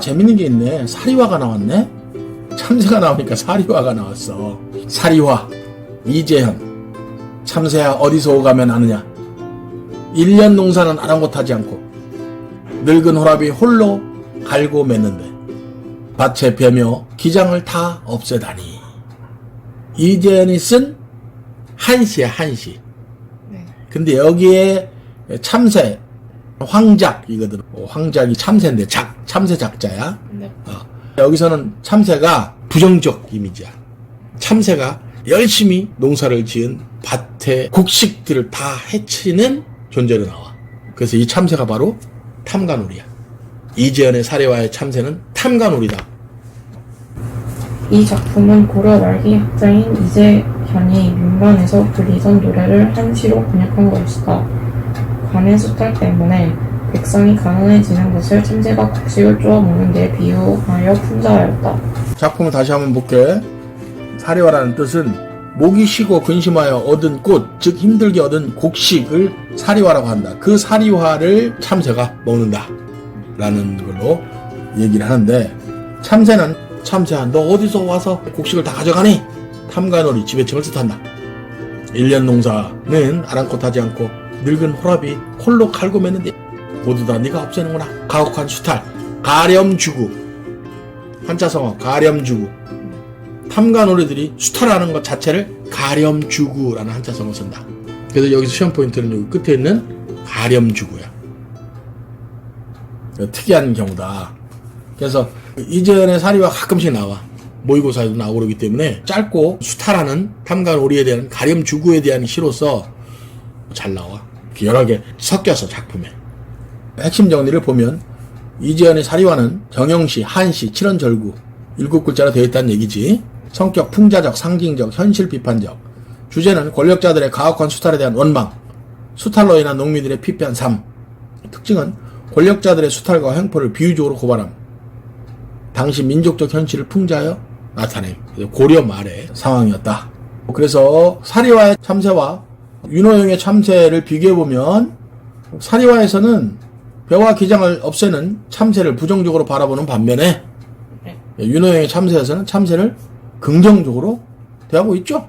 재밌는 게 있네. 사리화가 나왔네. 참새가 나오니까 사리화가 나왔어. 사리화, 이재현. 참새야 어디서 오가면 아느냐. 1년 농사는 아랑곳하지 않고 늙은 호랍이 홀로 갈고 맺는데 밭에 베며 기장을 다 없애다니. 이재현이 쓴 한시야 한시. 네. 근데 여기에 참새 황작이거든. 어, 황작이 참새인데 작 참새 작자야. 네. 어. 여기서는 참새가 부정적 이미지야. 참새가 열심히 농사를 지은 밭의 곡식들을 다 해치는 존재로 나와. 그래서 이 참새가 바로 탐관오리야. 이재현의 사례와의 참새는 탐관오리다. 이 작품은 고려 말기 학자인 이재현이 민간에서 불리던 노래를 한시로 번역한 것이다. 관의 수탈 때문에 백성이 가난해지는 것을 참새가 곡식을 쪼아 먹는 데 비유하여 풍자하였다. 작품을 다시 한번 볼게. 사리화라는 뜻은 목이 쉬고 근심하여 얻은 꽃, 즉 힘들게 얻은 곡식을 사리화라고 한다. 그 사리화를 참새가 먹는다. 라는 걸로 얘기를 하는데 참새는 참새야 너 어디서 와서 곡식을 다 가져가니? 탐관오리 지배층을 뜻한다. 1년 농사는 아랑곳하지 않고 늙은 호랍이 홀로 칼고 맺는데 모두 다 네가 없애는구나. 가혹한 수탈, 가렴주구, 한자성어 가렴주구. 탐관오리들이 수탈하는 것 자체를 가렴주구라는 한자성어 쓴다. 그래서 여기서 시험 포인트는 여기 끝에 있는 가렴주구야. 특이한 경우다. 그래서 이재현의 사리가 가끔씩 나와. 모의고사에도 나오고 그러기 때문에 짧고 수탈하는 탐관오리에 대한 가렴 주구에 대한 시로서 잘 나와. 여러 개 섞여서 작품에. 핵심 정리를 보면 이재현의 사리와는 정영시, 한시, 칠원절구 일곱 글자로 되어 있다는 얘기지. 성격 풍자적, 상징적, 현실 비판적. 주제는 권력자들의 가혹한 수탈에 대한 원망. 수탈로 인한 농민들의 피폐한 삶. 특징은 권력자들의 수탈과 횡포를 비유적으로 고발함. 당시 민족적 현실을 풍자하여 나타냄. 그래서 고려 말의 상황이었다. 그래서 사리와의 참새와 윤호영의 참새를 비교해보면 사리와에서는 벼와 기장을 없애는 참새를 부정적으로 바라보는 반면에 네. 윤호영의 참새에서는 참새를 긍정적으로 대하고 있죠.